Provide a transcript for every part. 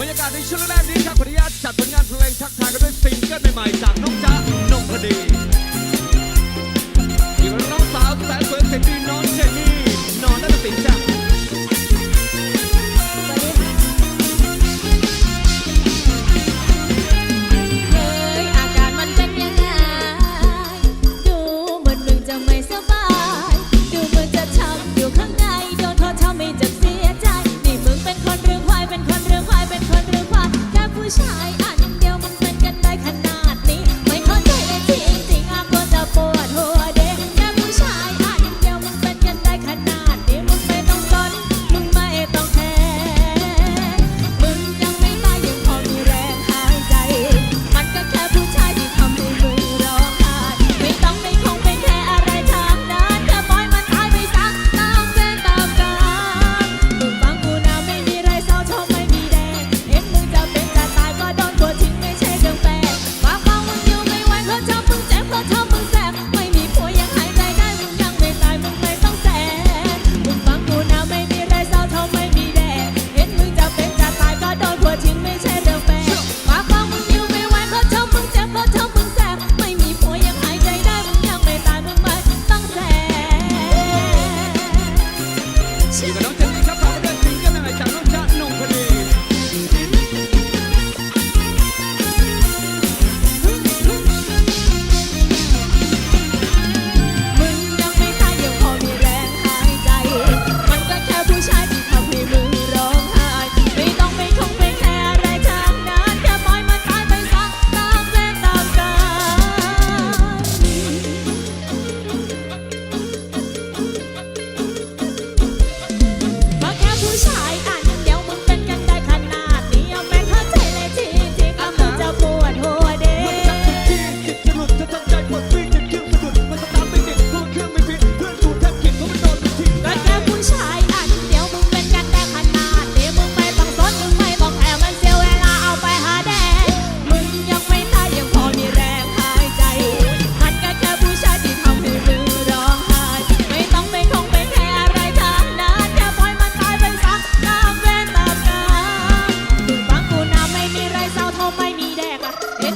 บรรยากาศในช่วงแรกนี้ครับขออนุญาตจัดผลงานเพลงทักทายกันด้วยซิงเกิลใหม่ๆจากน้องจ๊ะนงพดี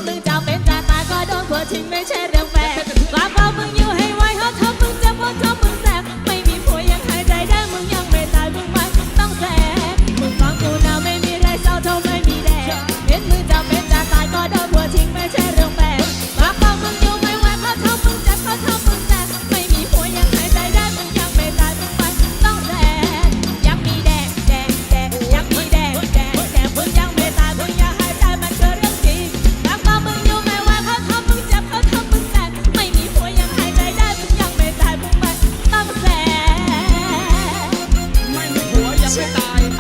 ถึงจะเป็นจะตายก็โดนหัวทิ้งไม่ใช่เรือ святай.